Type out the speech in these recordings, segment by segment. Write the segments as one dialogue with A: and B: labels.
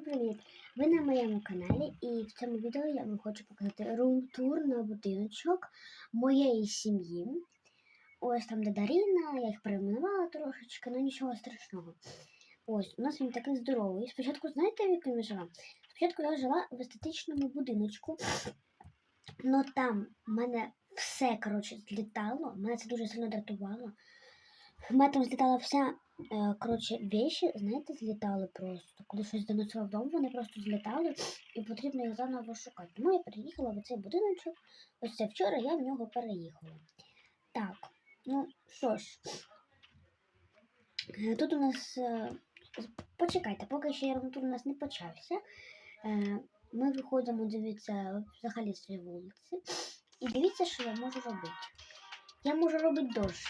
A: привіт! Ви на моєму каналі і в цьому відео я вам хочу показати рум-тур на будиночок моєї сім'ї. Ось там де Даріна, я їх перейменувала трошечки, але нічого страшного. Ось, у нас він такий здоровий. Спочатку, знаєте, в якому я жила? Спочатку я жила в естетичному будиночку, але там в мене все коротше, злітало, мене це дуже сильно дратувало. В мене там злітала вся коротше, вещи, знаєте, злітали просто. Коли щось заносила вдома, вони просто злітали і потрібно їх заново шукати. Тому я переїхала в цей будиночок. Ось це вчора я в нього переїхала. Так, ну що ж, е, тут у нас. е, Почекайте, поки ще ремонтур у нас не почався. Е, Ми виходимо, дивіться, взагалі цієї вулиці. І дивіться, що я можу робити. Я можу робити дощ.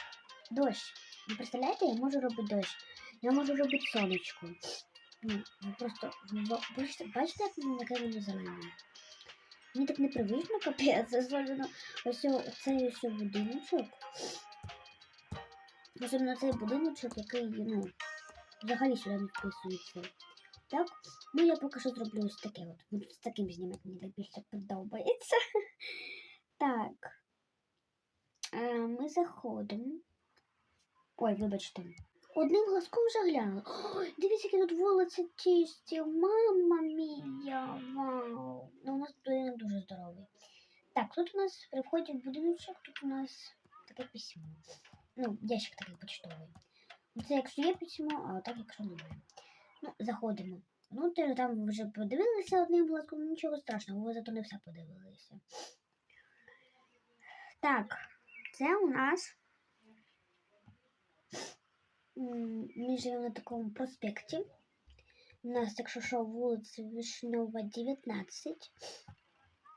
A: Дощ. Ви представляєте, я можу робити дощ. Я можу робити сонечко. Ну, просто бачите, яке воно зелене? Мені так непривично, капець, особливо ось цей ось будиночок. Особливо цей будиночок, який, ну, взагалі сюди не вписується. Так, ну я поки що зроблю ось таке от. Буду з таким знімати, мені так більше подобається. Так. Е, Ми заходимо. Ой, вибачте. Одним глазком вже глянула. Дивіться, які тут вулиці чисті. Мама мія, вау. Ну, у нас будинок дуже здоровий. Так, тут у нас при вході в будиночок, тут у нас таке письмо. Ну, ящик такий почтовий. Це якщо є письмо, а так якщо немає. Ну, заходимо. Ну, ти там вже подивилися одним глазком, нічого страшного, ви зато не все подивилися. Так, це у нас Ми живемо на такому проспекті. У нас, якщо що, вулиця Вишнева, 19.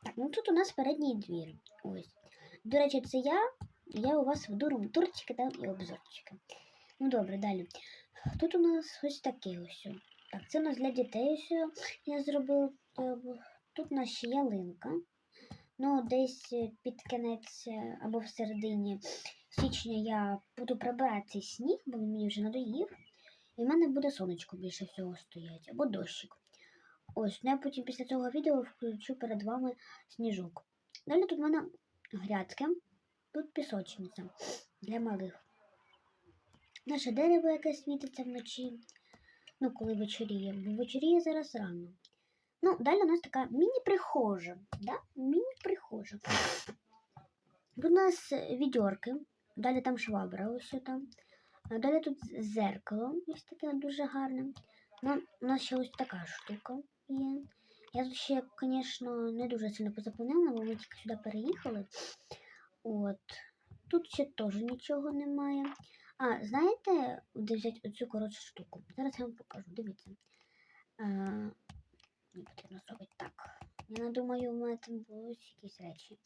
A: Так, ну тут у нас передній двір. Ось. До речі, це я. Я у вас веду рум-турчики там і обзорчики. Ну добре, далі. Тут у нас ось таке ось. Так, це у нас для дітей ось я зробив. е, Тут у нас ще ялинка. Ну, десь е, під кінець е, або всередині січня я буду прибирати цей сніг, бо він мені вже надоїв. І в мене буде сонечко більше всього стоять, або дощик. Ось, ну я потім після цього відео включу перед вами сніжок. Далі тут в мене грядки, тут пісочниця для малих. Наше дерево, яке світиться вночі. Ну, коли вечоріє, бо вечоріє зараз рано. Ну, далі у нас така міні-прихожа. Да? Міні-прихожа. Тут у нас відьорки, далі там швабра, ось там. Далі тут зеркало, ось таке дуже гарне. Ну, у нас ще ось така штука є. Я тут ще, звісно, не дуже сильно позаповнила, бо ми тільки сюди переїхали. От. Тут ще теж нічого немає. А, знаєте, де взяти оцю коротшу штуку? Зараз я вам покажу, дивіться. Мені потрібно зробити так. Я не думаю, у мене там будуть якісь речі.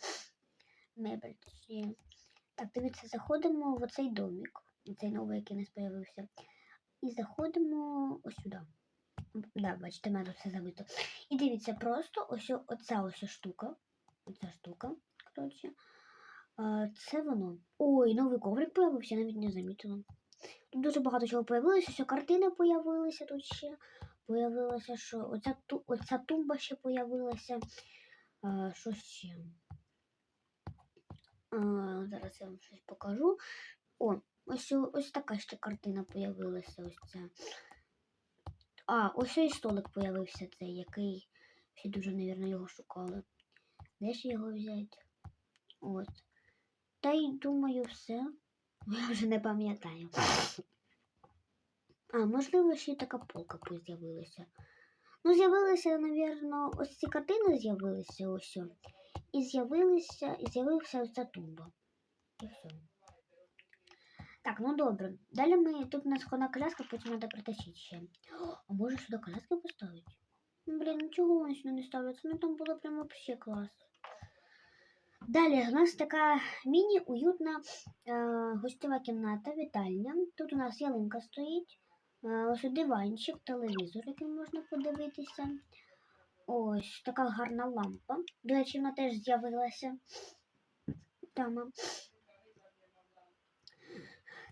A: Мебельці. Так, дивіться, заходимо в оцей домик, цей новий, який у нас з'явився. І заходимо ось сюди. Да, бачите, в мене все забито. І дивіться, просто ось оця ось штука. Оця штука, коротше. Це воно. Ой, новий коврик появився, навіть не замітила. Тут дуже багато чого появилося, що картини появилися тут ще. Появилося, що оця, оця тумба ще появилася. А, що ще? А, зараз я вам щось покажу. О, ось, ось така ще картина появилася. Ось ця. А, ось і столик появився цей, який всі дуже, мабуть, його шукали. Де ж його взяти? От. Та й думаю, все. Я вже не пам'ятаю. А, можливо, ще й така полка з'явилася. Ну, з'явилися, напевно, ось ці картини з'явилися ось. І з'явилися, і з'явився ось ця тумба. І все. Так, ну добре. Далі ми тут у нас ходна коляска, потім треба притащити ще. О, а може сюди коляски поставити? Ну, Блін, ну чого вони сюди не ставляться? Ну там було прямо вообще клас. Далі у нас така міні-уютна е, гостєва кімната, вітальня. Тут у нас ялинка стоїть. Ось диванчик, телевізор, який можна подивитися. Ось така гарна лампа. До речі, вона теж з'явилася. Там.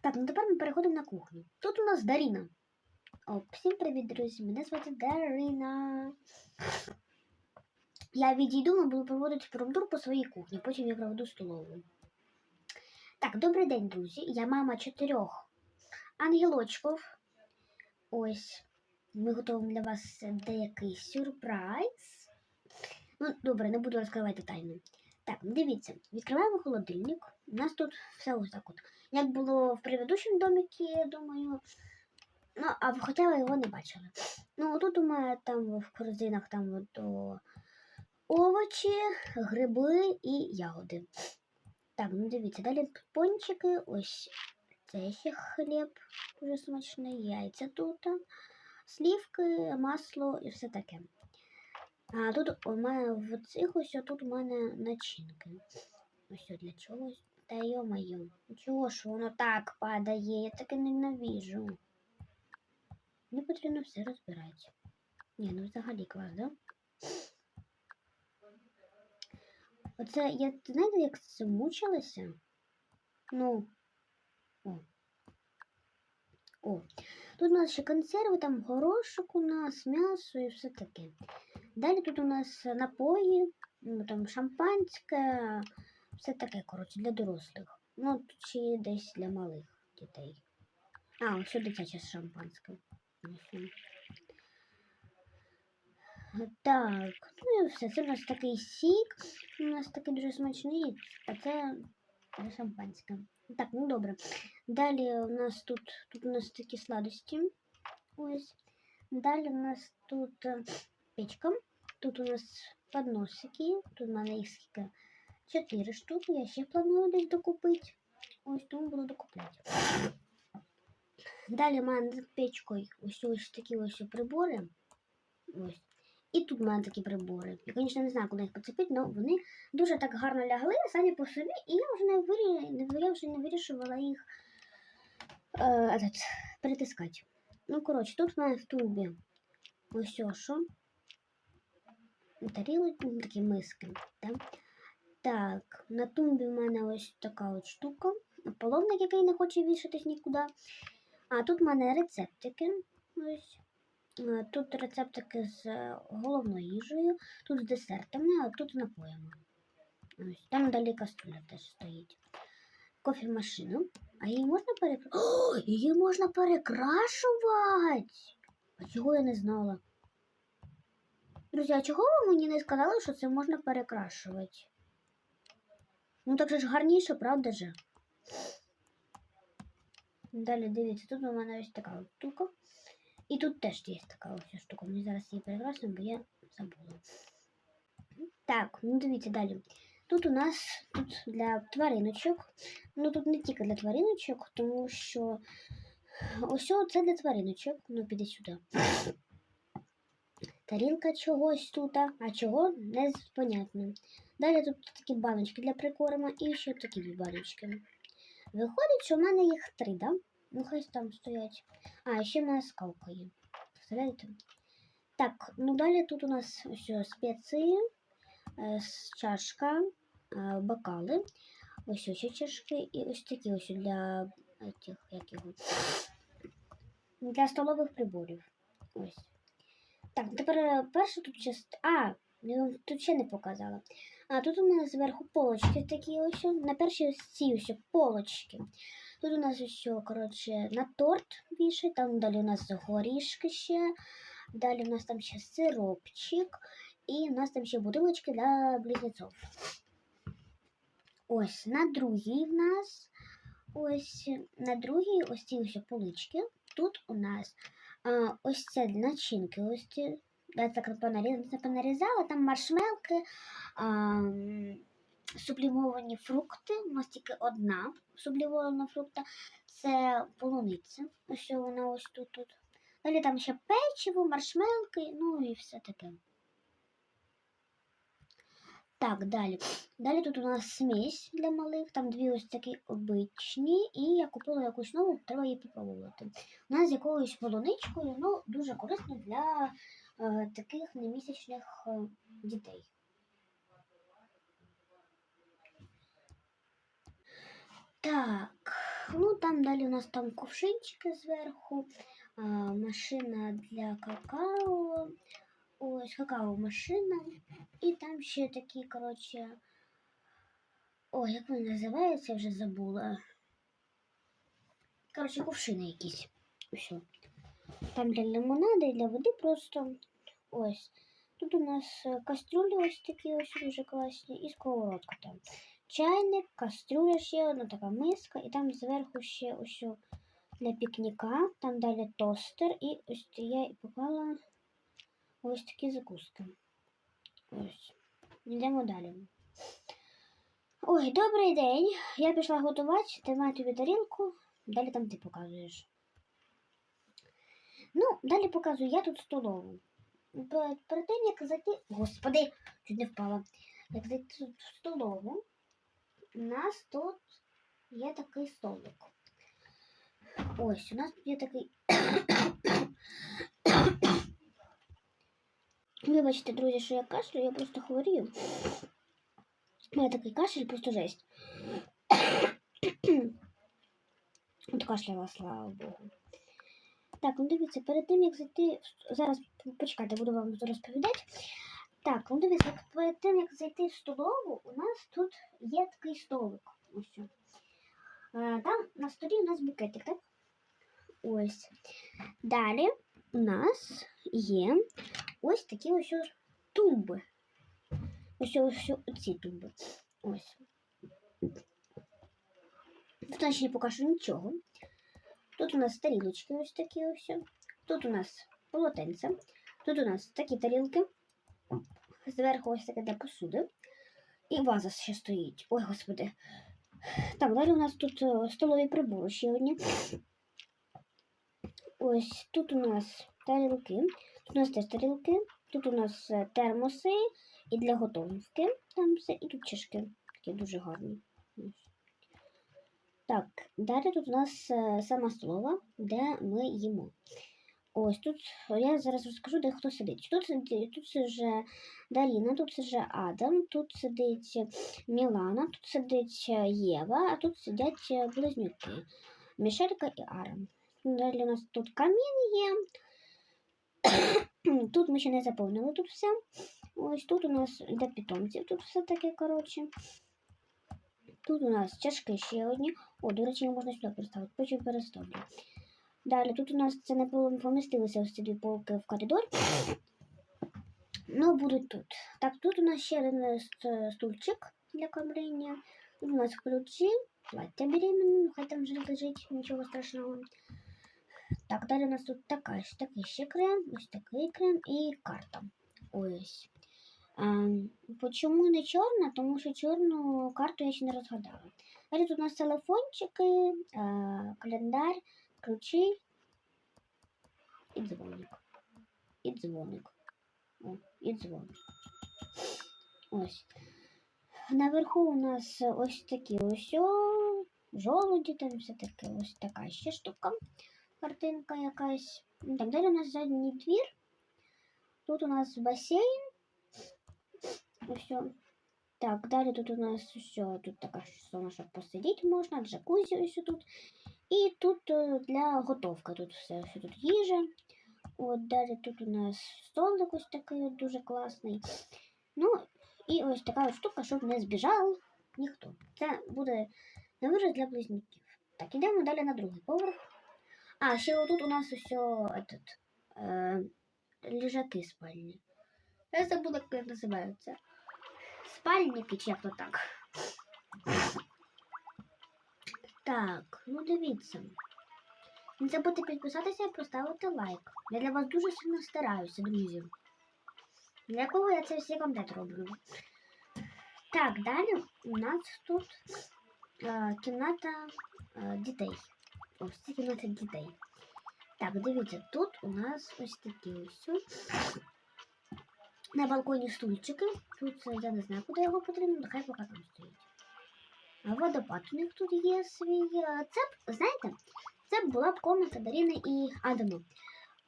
A: Так, ну тепер ми переходимо на кухню. Тут у нас Даріна. О, всім привіт, друзі! Мене звати Дарина. Я відійду, і буду проводити промтур по своїй кухні, потім я проведу столову. Так, добрий день, друзі. Я мама чотирьох ангелочків. Ось, ми готуємо для вас деякий сюрприз. Ну, добре, не буду розкривати тайну. Так, дивіться, відкриваємо холодильник. У нас тут все ось так от. Як було в предыдущому доміки, я думаю. Ну, а хоча ви його не бачили. Ну, тут у мене там в корзинах там от, о, овочі, гриби і ягоди. Так, ну дивіться, далі тут пончики, ось це хліб, дуже смачний, яйця тут, слівки, масло і все таке. А тут у мене в цих ось тут у мене начинки. Ось для чогось. Та йо-моє, чого ж воно так падає? Я таке ненавижу. Мені потрібно все розбирати. Ні, ну взагалі клас, да? Оце я знаєте, як мучилася? Ну. О. Тут у нас ще консерви, там горошок у нас, м'ясо і все таке. Далі тут у нас напої, ну там шампанське, все таке, коротше, для дорослих. Ну, ще десь для малих дітей. А, ось дитяче шампанське. Ось. Так, ну і все. Це у нас такий сік. У нас такий дуже смачний, а це шампанське. Так, ну добре. Далі у нас тут, тут у нас такі сладості. Ось. Далі у нас тут е, печка. Тут у нас подносики. Тут у мене їх скільки? Чотири штуки. Я ще планую десь докупити. Ось тому буду докупляти. Далі в мене над печкою ось ось такі ось прибори. Ось. І тут в мене такі прибори. Я, звісно, не знаю, куди їх поцепити, але вони дуже так гарно лягли самі по собі, і я вже не, вирі... я вже не вирішувала їх е, этот. Ну, коротше, тут в мене в тубі ось що. Тарілки, ну, такі миски. Так? так, на тумбі в мене ось така от штука. Половник, який не хоче вішатись нікуди. А тут в мене рецептики. Ось. Е, Тут рецептики з е, головною їжею, тут з десертами, а тут з напоями. Ось. Там далі каструля теж стоїть. Кофемашина. А її можна перекрашувати? О, її можна перекрашувати! А чого я не знала? Друзі, а чого ви мені не сказали, що це можна перекрашувати? Ну так же ж гарніше, правда же? Далі дивіться, тут у мене ось така штука. І тут теж є така ось штука. Мені зараз її перекрасимо, бо я забула. Так, ну дивіться далі. Тут у нас тут для твариночок. Ну тут не тільки для твариночок, тому що ось це для твариночок. Ну, піди сюди. Тарілка чогось тут, а чого не понятно. Далі тут такі баночки для прикорму і ще такі дві баночки. Виходить, що в мене їх три, да? Ну, хай там стоять. А, ще мене скалка є. Представляєте? Так, ну далі тут у нас ось спеції, е, чашка, е, бокали. Ось ось чашки і ось такі ось для тих, як його, для столових приборів. Ось. Так, тепер е, перша тут частина. А, я вам тут ще не показала. А тут у нас зверху полочки такі ось. На першій ось ці ось полочки. Тут у нас ще, коротше, на торт вішать, там далі у нас горішки ще, далі у нас там ще сиропчик, і у нас там ще бутилочки для близнецов. Ось на другій в нас ось на другій ось ці ось полички. Тут у нас а, ось це начинки. Ось ці. Я так понарізала, там маршмелки, а, сублімовані фрукти. У нас тільки одна сублімована фрукта. Це полуниця. Ось вона ось тут. тут. Далі там ще печиво, маршмелки, ну і все таке. Так, далі. Далі тут у нас смесь для малих, там дві ось такі обичні, і я купила якусь нову, треба її попробувати. Вона з якоюсь полуничкою, ну, дуже корисно для е, таких немісячних е, дітей. Так, ну там далі у нас там кувшинчики зверху. а, машина для какао. Ось какао машина. І там ще такі, коротше. Ой, як вони називаються, я вже забула. Коротше, кувшини якісь. Все. Там для лимонаду і для води просто. Ось. Тут у нас е, кастрюлі ось такі ось дуже класні і сковородка там. Чайник, кастрюля ще одна така миска, і там зверху ще ось для пікніка, там далі тостер, і ось я і поклала ось такі закуски. Ось. Йдемо далі. Ой, добрий день. Я пішла готувати, тримаю тобі тарілку, далі там ти показуєш. Ну, далі показую я тут столову. Перед тим, як зайти. Господи, чуть не впала. Як зайти в столову, у нас тут є такий столик. Ось, у нас тут є такий. Вибачте, друзі, що я кашлю, я просто хворію. У мене такий кашель, просто жесть. От кашляла, слава Богу. Так, ну дивіться, перед тим, як зайти. в- Зараз почекайте, буду вам розповідати. Так, ну дивіться, як перед тим, як зайти в столову, у нас тут є такий столик. Ось. Е, Там на столі у нас букетик, так? Ось. Далі у нас є ось такі ось тумби. Ось ось ці тумби. Ось. Тут ще не покажу нічого. Тут у нас тарілочки ось такі ось. Тут у нас полотенце. Тут у нас такі тарілки. Зверху ось таке для посуди. І ваза ще стоїть. Ой, господи. Так, далі у нас тут е, столові прибори ще одні. Ось тут у нас тарілки. Тут у нас теж тарілки. Тут у нас е, термоси і для готовки. Там все. І тут чашки. Такі дуже гарні. Так, далі тут у нас е, сама столова, де ми їмо. Ось тут я зараз розкажу, де хто сидить. Тут сидить, тут сиже Даріна, тут сиже Адам, тут сидить Мілана, тут сидить Єва, а тут сидять близнюки Мішелька і Арам. Далі у нас тут камін є. Тут ми ще не заповнили тут все. Ось тут у нас для питомців, тут все таке, коротше. Тут у нас чашки ще одні. О, до речі, можна сюди переставити, потім переставлю. Далі, тут у нас це не пом- помістилися ось ці дві полки в коридор. Ну, будуть тут. Так, тут у нас ще один е, ст- стульчик для кормлення. Тут у нас ключі, плаття беременне, ну, хай там вже лежить, нічого страшного. Так, далі у нас тут така, ж- такий ще крем, ось такий крем і карта. Ось. Ем, Почому не чорна? Тому що чорну карту я ще не розгадала. Далі тут у нас телефончики, е, календар, ключі і дзвоник. І дзвоник. О, і дзвоник. Ось. Наверху у нас ось такі ось о, жолуді, там все таке, ось така ще штука. Картинка якась. Ну, Так, далі у нас задній двір. Тут у нас басейн. Ось. Так, далі тут у нас все, тут така зона, щоб посидіти можна, джакузі ось тут. І тут е, для готовки тут все, все тут їжа. От далі тут у нас столик ось такий дуже класний. Ну, і ось така от штука, щоб не збіжав ніхто. Це буде невираз для близнюків. Так, ідемо далі на другий поверх. А, ще отут у нас ось этот, е, лежаки спальні. Я забула, як називаються. Спальники чи як то так. Так, ну дивіться. Не забудьте підписатися і поставити лайк. Я для вас дуже сильно стараюся, друзі. Для кого я це всі контент роблю. Так, далі у нас тут е, кімната е, дітей. Ось це кімната дітей. Так, дивіться, тут у нас ось такі ось. На балконі стульчики. Тут е, я не знаю, куди його потрібно, нехай поки там стоїть. Водопад у них тут є свій. е, Це б, знаєте, це була б комната Даріни і Адама.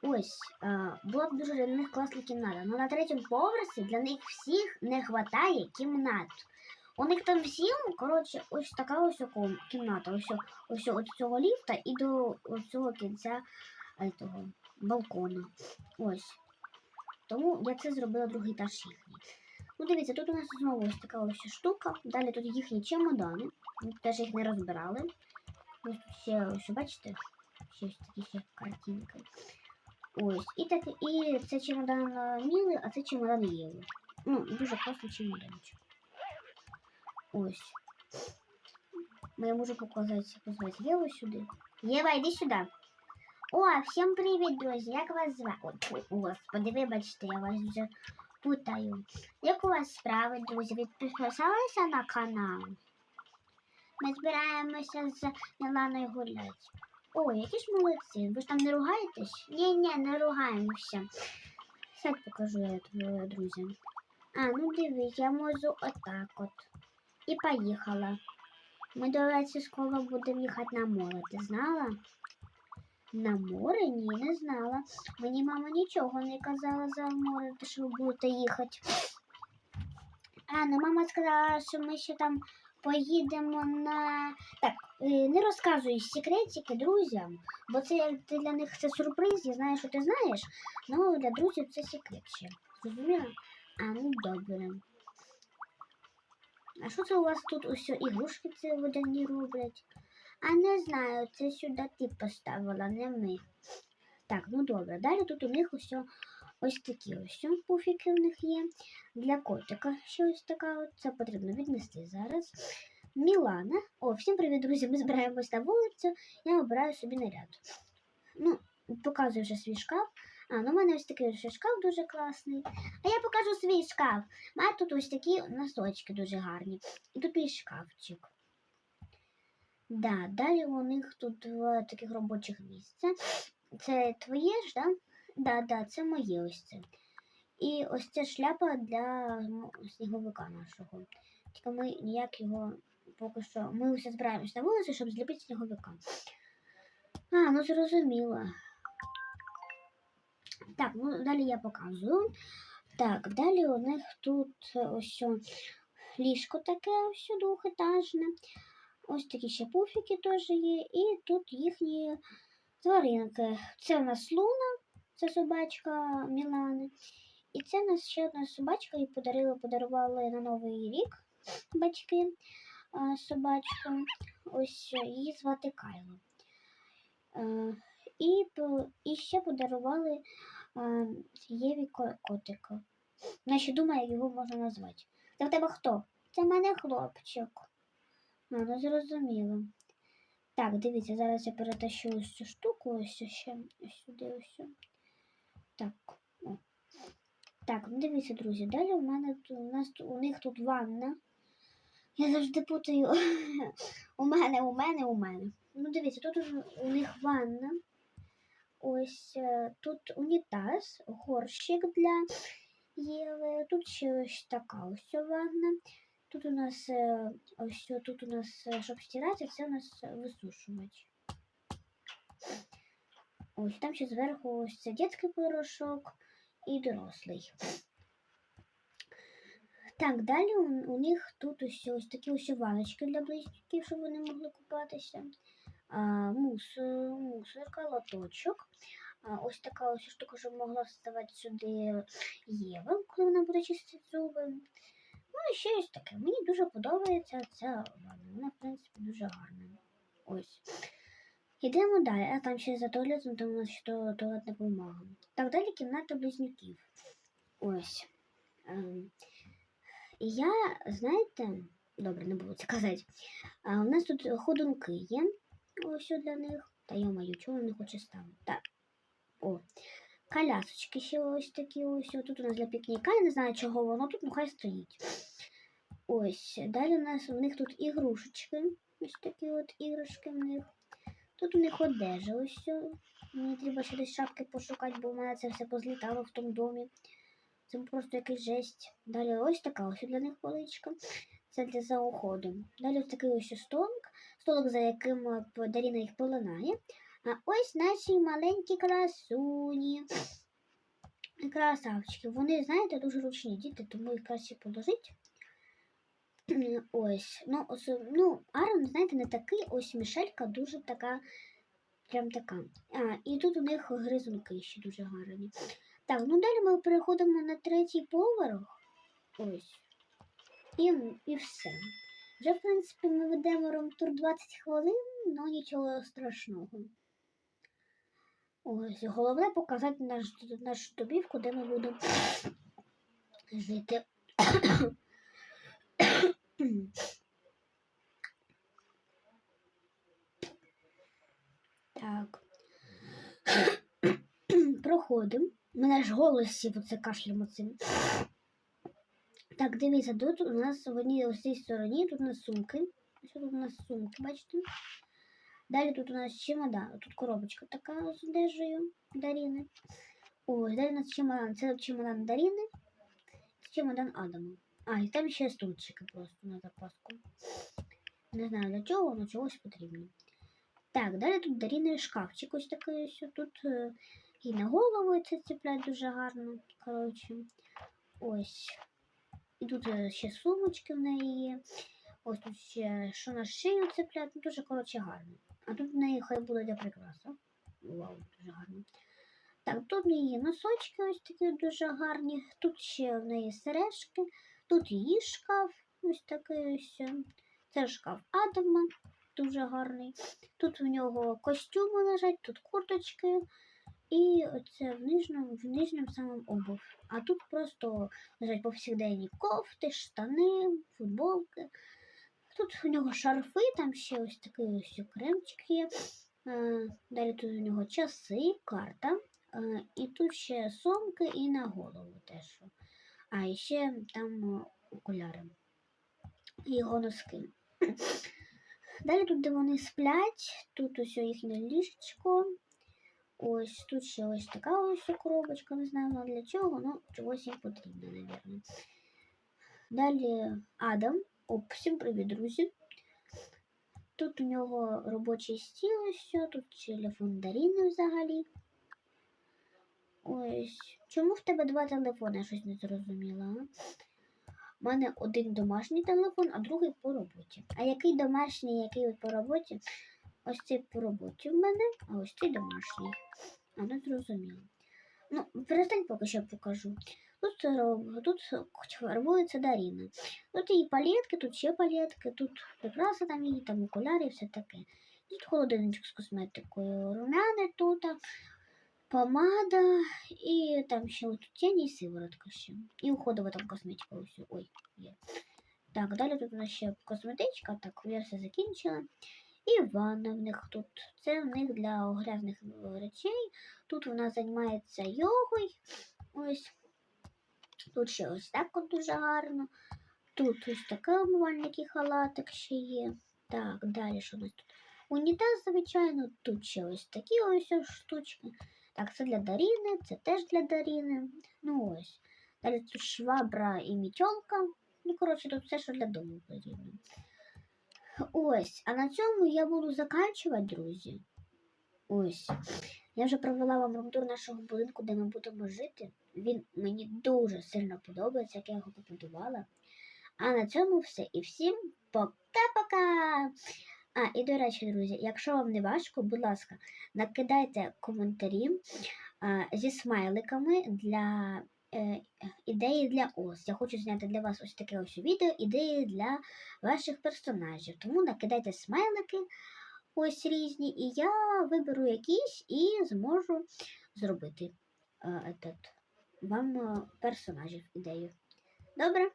A: Ось, е, була б дуже для них класна кімната. Але на третьому поверсі для них всіх не вистачає кімнат. У них там всім, коротше, ось така ось кімната. Ось, ось от цього ліфта і до цього кінця того, балкона. Ось. Тому я це зробила другий етаж їхній. Ну, дивіться, тут у нас знову ось така ось штука. Далі тут їхні чемодани. Ми теж їх не розбирали. Ось ще, ось, бачите? Ще ось такі ще картинки. Ось. І так, і це чемодан е, Міли, а це чемодан Єви. Ну, дуже класний чемоданчик. Ось. Ну, Я можу показати, позвати Єву сюди. Єва, йди сюди. О, всім привіт, друзі! Як вас звати? О, Господи, вибачте, я вас вже путаю. Як у вас справи, друзі? Ви підписалися на канал? Ми збираємося з Міланою гуляти. Ой, які ж молодці. Ви ж там не ругаєтесь? Ні, ні, не ругаємося. Сядь покажу я тобі, друзі. А, ну дивись, я можу отак от. І поїхала. Ми, до речі, скоро будемо їхати на море. Ти знала? На море? Ні, не знала. Мені мама нічого не казала за море, що ви будете їхати. А, ну мама сказала, що ми ще там поїдемо на. Так, е, не розказуй секретики друзям, бо це для них це сюрприз, я знаю, що ти знаєш, але для друзів це секрет ще. Зрозуміла? А, ну добре. А що це у вас тут усе ігрушки це водяні роблять? А не знаю, це сюди ти поставила, не ми. Так, ну добре. Далі тут у них усе ось такі ось пуфіки в них є. Для котика ще ось така. Це потрібно віднести зараз. Мілана. О, всім привіт, друзі! Ми збираємось на вулицю. Я обираю собі наряд. Ну, показую вже свій шкаф. А, ну в мене ось такий ще шкаф дуже класний. А я покажу свій шкаф. Мене тут ось такі носочки дуже гарні. І тут мій шкафчик. Да, далі у них тут таких робочих місця. Це твоє ж, да? Да, да, це моє ось це. І ось ця шляпа для ну, сніговика нашого. Тільки ми ніяк його поки що. Ми все збираємось на вулицю, щоб зліпити сніговика. А, ну зрозуміло. Так, ну далі я показую. Так, далі у них тут ось ліжко таке ось двохетажне. Ось такі ще пуфіки теж є. І тут їхні тваринки. Це у нас Луна, це собачка Мілани. І це у нас ще одна собачка, їй подарили, подарували на Новий рік батьки собачку. Ось її звати Кайло. І, і ще подарували Єві ко- котика. Вона ще думає, його можна назвати. Це в тебе хто? Це в мене хлопчик. А, ну зрозуміло. Так, дивіться, зараз я перетащу ось цю штуку, ось ще ось сюди, ось. Так. О. Так, ну дивіться, друзі. Далі у мене у нас у них тут ванна. Я завжди путаю. у мене, у мене, у мене. Ну, дивіться, тут у- у них ванна. Ось е, тут унітаз, горщик для Єви. Тут ще ось така ось ванна. Тут у нас е, ось тут у нас, щоб стирати, це у нас е, висушувач. Ось там ще зверху ось це дитячий порошок і дорослий. Так, далі у, у них тут ось, ось такі ось ваночки для близьких, щоб вони могли купатися. А, мус, мусорка, лоточок. А, ось така ось штука, щоб могла вставати сюди Єва, коли вона буде чистити зуби. Ну і ще ось таке. Мені дуже подобається ця ванна. Вона, в принципі, дуже гарна. Ось. Йдемо далі, а там ще за туалетом, там у нас ще туалетна бумага. Так, далі кімната близнюків. Ось. Ем. І я, знаєте, добре, не буду це казати. А, у нас тут ходунки є. Ось для них. Та йомаю, чого не хоче ставити? Так. О. Колясочки ще ось такі ось. Тут у нас для пікніка, я не знаю, чого воно тут, ну хай стоїть. Ось. Далі у нас у них тут ігрушечки. Ось такі от іграшки в них. Тут у них одежа ось. Мені треба ще десь шапки пошукати, бо в мене це все позлітало в тому домі. Це просто якийсь жесть. Далі ось така ось для них поличка. Це для за уходом. Далі ось такий ось столик, столик, за яким е, Даріна їх полинає. А ось наші маленькі красуні. Красавчики. Вони, знаєте, дуже ручні діти, тому їх краще положить. Ось. Ну, ос- ну, Арон, знаєте, не такий, ось Мішелька дуже така Прям така. А, і тут у них гризунки ще дуже гарні. Так, ну далі ми переходимо на третій поверх. Ось. І, і все. Вже, в принципі, ми ведемо ромтур 20 хвилин, але нічого страшного. Ось, головне показати наш, нашу добівку, де ми будемо жити. Так. Проходимо. Мене ж голос сів оце кашлем оцим. Так, дивіться, тут у нас в ось цій стороні тут у нас сумки. Ось тут у нас сумки, бачите? Далі тут у нас чемодан. Тут коробочка така з одежею Даріни. Ось, далі у нас чемодан. Це чемодан Даріни. Чемодан Адама. А, і там ще стульчики просто на запаску. Не знаю для чого, але чогось потрібно. Так, далі тут Даріни шкафчик ось такий ось. Тут е, і на голову це цеплять дуже гарно. Коротше, ось. І тут е, ще сумочки в неї є. Ось тут ще що на шию цеплять, ну дуже коротше гарно. А тут в неї хай буде для прикраса. Вау, дуже гарно. Так, тут в неї носочки ось такі дуже гарні. Тут ще в неї сережки, тут її шкаф, ось такий ось. Це шкаф Адама, дуже гарний. Тут в нього костюми лежать, тут курточки. І оце в нижньому, в нижньому самому обув. А тут просто лежать повсякденні кофти, штани, футболки. Тут у нього шарфи, там ще ось такий ось кремчик є. Е, Далі тут у нього часи, карта. Е, І тут ще сумки і на голову теж. А ще там е, окуляри. І його носки. Далі тут, де вони сплять, тут ось їхнє ліжечко. Ось тут ще ось така ось коробочка, не знаю вона для чого, ну чогось їм потрібно, мабуть. Далі Адам. О, всім привіт, друзі. Тут у нього робочий стіл, ось, тут телефон Даріни взагалі. Ось. Чому в тебе два телефони? Я щось не зрозуміла. У мене один домашній телефон, а другий по роботі. А який домашній, який от по роботі? Ось цей по роботі в мене, а ось цей домашній. А не зрозуміло. Ну, перестань поки що покажу. Тут, тут фарбується Даріна. Тут її палетки, тут ще палетки, тут прикраса там її, там окуляри і все таке. Тут холодильничок з косметикою, румяни тут, помада і там ще тут тіні і сиворотка ще. І уходова там косметика. Ось. Ой, є. Так, далі тут у нас ще косметичка, так, я все закінчила. І ванна в них тут. Це в них для грязних речей. Тут вона займається йогою. Ось. Тут ще ось так от дуже гарно. Тут ось такий умивальник і халатик ще є. Так, далі що у нас тут? Унітаз, звичайно, тут ще ось такі ось штучки. Так, це для Даріни, це теж для Даріни. Ну ось. Далі тут швабра і мітьолка. Ну, коротше, тут все, що для дому потрібно. Ось, а на цьому я буду заканчувати, друзі. Ось. Я вже провела вам румтур нашого будинку, де ми будемо жити. Він мені дуже сильно подобається, як я його побудувала. А на цьому все. І всім пока-пока! А, і до речі, друзі, якщо вам не важко, будь ласка, накидайте коментарі а, зі смайликами для е, ідеї для ос. Я хочу зняти для вас ось таке ось відео, ідеї для ваших персонажів. Тому накидайте смайлики ось різні, і я виберу якісь і зможу зробити е, этот, вам е, персонажів ідею. Добре?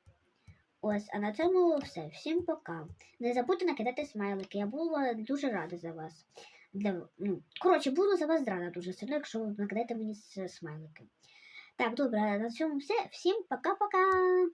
A: Ось, а на цьому все. Всім пока. Не забудьте накидати смайлики. Я була дуже рада за вас. Для, ну, Коротше, буду за вас рада дуже сильно, якщо ви накидаєте мені смайлики. Так, добре, на цьому все. Всім пока-пока.